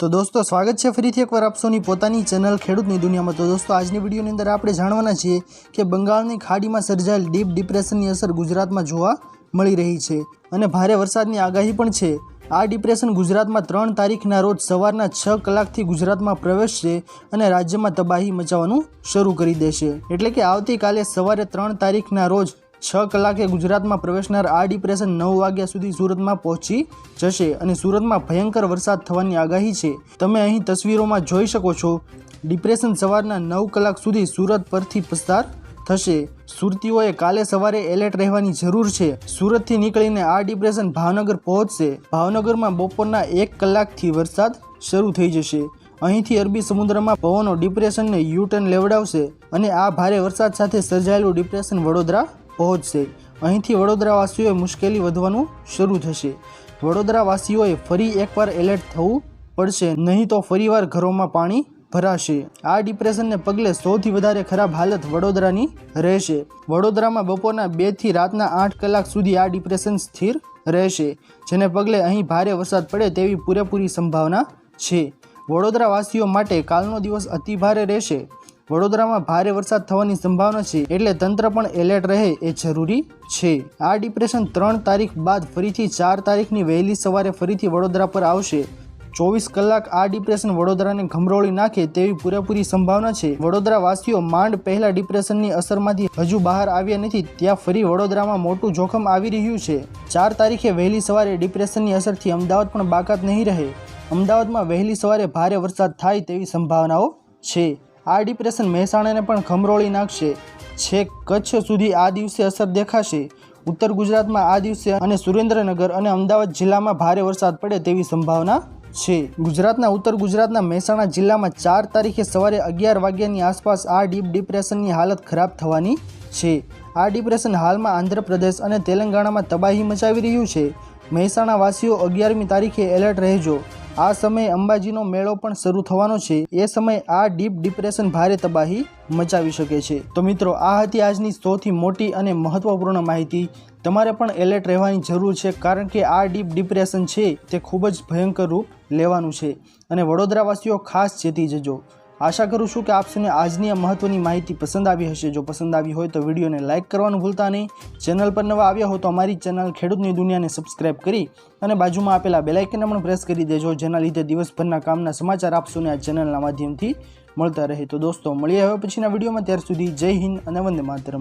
તો દોસ્તો, સ્વાગત છે ફરીથી એકવાર આપ સૌની પોતાની ચેનલ ખેડૂતની દુનિયામાં. તો દોસ્તો, આજની વિડીયોની અંદર આપણે જાણવાના છીએ કે બંગાળની ખાડીમાં સર્જાયેલ ડીપ ડિપ્રેશનની અસર ગુજરાતમાં જોવા મળી રહી છે અને ભારે વરસાદની આગાહી પણ છે. આ ડિપ્રેશન ગુજરાતમાં ત્રણ તારીખના રોજ સવારના છ કલાકથી ગુજરાતમાં પ્રવેશશે અને રાજ્યમાં તબાહી મચાવવાનું શરૂ કરી દેશે. એટલે કે આવતીકાલે સવારે ત્રણ તારીખના રોજ છ કલાકે ગુજરાતમાં પ્રવેશનાર આ ડિપ્રેશન નવ વાગ્યા સુધી સુરતમાં પહોંચી જશે અને સુરતમાં ભયંકર વરસાદ થવાની આગાહી છે. તમે અહીં તસવીરોમાં જોઈ શકો છો, ડિપ્રેશન સવારના નવ કલાક સુધી સુરત પરથી પસાર થશે. સુરતીઓએ કાલે સવારે એલર્ટ રહેવાની જરૂર છે. સુરતથી નીકળીને આ ડિપ્રેશન ભાવનગર પહોંચશે. ભાવનગરમાં બપોરના એક કલાકથી વરસાદ શરૂ થઈ જશે. અહીંથી અરબી સમુદ્રમાં પવનો ડિપ્રેશનને યુ ટર્ન લેવડાવશે અને આ ભારે વરસાદ સાથે સર્જાયેલું ડિપ્રેશન વડોદરા પહોંચશે. અહીંથી વડોદરાવાસીઓએ મુશ્કેલી વધવાનું શરૂ થશે. વડોદરાવાસીઓએ ફરી એકવાર એલર્ટ થવું પડશે, નહીં તો ફરીવાર ઘરોમાં પાણી ભરાશે. આ ડિપ્રેશનને પગલે સૌથી વધારે ખરાબ હાલત વડોદરાની રહેશે. વડોદરામાં બપોરના બેથી રાતના આઠ કલાક સુધી આ ડિપ્રેશન સ્થિર રહેશે, જેને પગલે અહીં ભારે વરસાદ પડે તેવી પૂરેપૂરી સંભાવના છે. વડોદરાવાસીઓ માટે કાલનો દિવસ અતિભારે રહેશે. વડોદરામાં ભારે વરસાદ થવાની સંભાવના છે એટલે તંત્ર પણ એલર્ટ રહે એ જરૂરી છે. આ ડિપ્રેશન ત્રણ તારીખ બાદ ફરીથી ચાર તારીખની વહેલી સવારે ફરીથી વડોદરા પર આવશે. ચોવીસ કલાક આ ડિપ્રેશન વડોદરાને ઘમરોળી નાખે તેવી પૂરેપૂરી સંભાવના છે. વડોદરા વાસીઓ માંડ પહેલા ડિપ્રેશનની અસરમાંથી હજુ બહાર આવ્યા નથી, ત્યાં ફરી વડોદરામાં મોટું જોખમ આવી રહ્યું છે. ચાર તારીખે વહેલી સવારે ડિપ્રેશનની અસરથી અમદાવાદ પણ બાકાત નહીં રહે. અમદાવાદમાં વહેલી સવારે ભારે વરસાદ થાય તેવી સંભાવનાઓ છે. આ ડિપ્રેશન મહેસાણાને પણ ખમરોળી નાખશે. છેક કચ્છ સુધી આ દિવસે અસર દેખાશે. ઉત્તર ગુજરાતમાં આ દિવસે અને સુરેન્દ્રનગર અને અમદાવાદ જિલ્લામાં ભારે વરસાદ પડે તેવી સંભાવના છે. ગુજરાતના, ઉત્તર ગુજરાતના, મહેસાણા જિલ્લામાં ચાર તારીખે સવારે અગિયાર વાગ્યાની આસપાસ આ ડીપ ડિપ્રેશનની હાલત ખરાબ થવાની છે. આ ડિપ્રેશન હાલમાં આંધ્રપ્રદેશ અને તેલંગાણામાં તબાહી મચાવી રહ્યું છે. મહેસાણાવાસીઓ અગિયારમી તારીખે એલર્ટ રહેજો. આ સમયે અંબાજીનો મેળો પણ શરૂ થવાનો છે. એ સમયે આ ડીપ ડિપ્રેશન ભારે તબાહી મચાવી શકે છે. તો મિત્રો, આ હતી આજની સૌથી મોટી અને મહત્વપૂર્ણ માહિતી. તમારે પણ એલર્ટ રહેવાની જરૂર છે, કારણ કે આ ડીપ ડિપ્રેશન છે તે ખૂબ જ ભયંકર રૂપ લેવાનું છે. અને વડોદરાવાસીઓ ખાસ ચેતી જજો. આશા કરું છું કે આપ આજની આ મહત્વની માહિતી પસંદ આવી હશે. જો પસંદ આવી હોય તો વિડીયોને લાઇક કરવાનું ભૂલતા નહીં. ચેનલ પર નવા આવ્યા હો તો અમારી ચેનલ ખેડૂતની દુનિયાને સબસ્ક્રાઇબ કરી અને બાજુમાં આપેલા બેલાઇકનને પણ પ્રેસ કરી દેજો, જેના લીધે દિવસભરના કામના સમાચાર આપશોને આ ચેનલના માધ્યમથી મળતા રહે. તો દોસ્તો, મળીએ હવે પછીના વિડીયોમાં. ત્યાર સુધી જય હિન્દ અને વંદે માતરમ.